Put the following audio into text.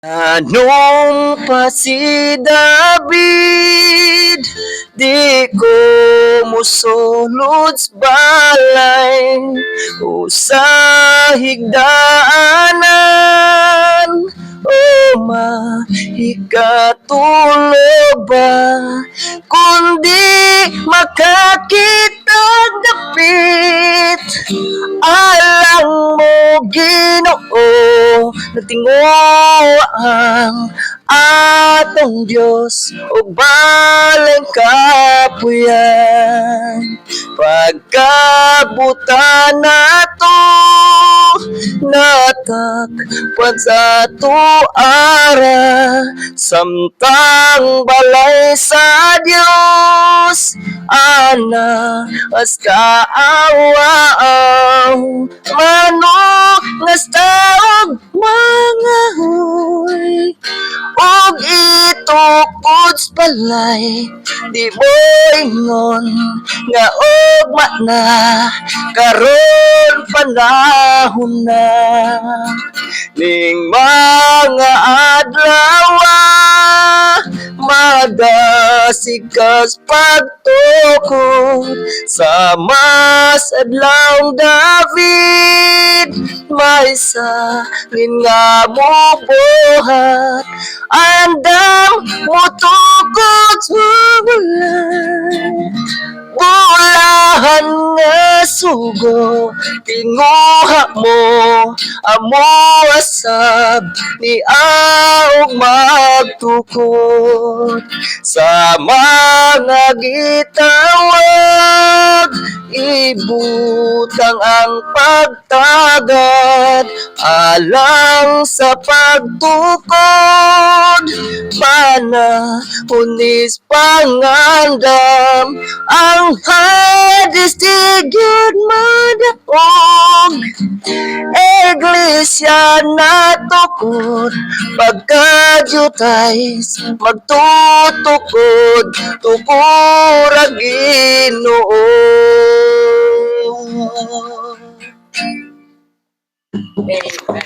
Anong pa si David Di ko musulod sa balay. O sa higdaanan O mahikatulog ba Kundi makakita dapit Alang mo ginoo Natingo ang atong Diyos O balang kapuyan. Pagkabutan na to Natakpan sa tuara Samtang balay sa Diyos Ana as kaawaaw itukod sa balay Di mo ingon nga ugma na Karon panahon na. Ning mga adlaw Madasikas pagtukod Sa mas adlaw David May salin nga mo buhat Andam mo tukod balay Bulahan nga sugo Tinguha mo Amo asab Ni aog magtukod. Sa mga gitawag Ibutang ang pagtagad Alang sa pagtukod Pana unis pangandam Ang hadis tigid madaog Iglesia na tukod Pagkadyutays Magtutukod Tukurag ginoo very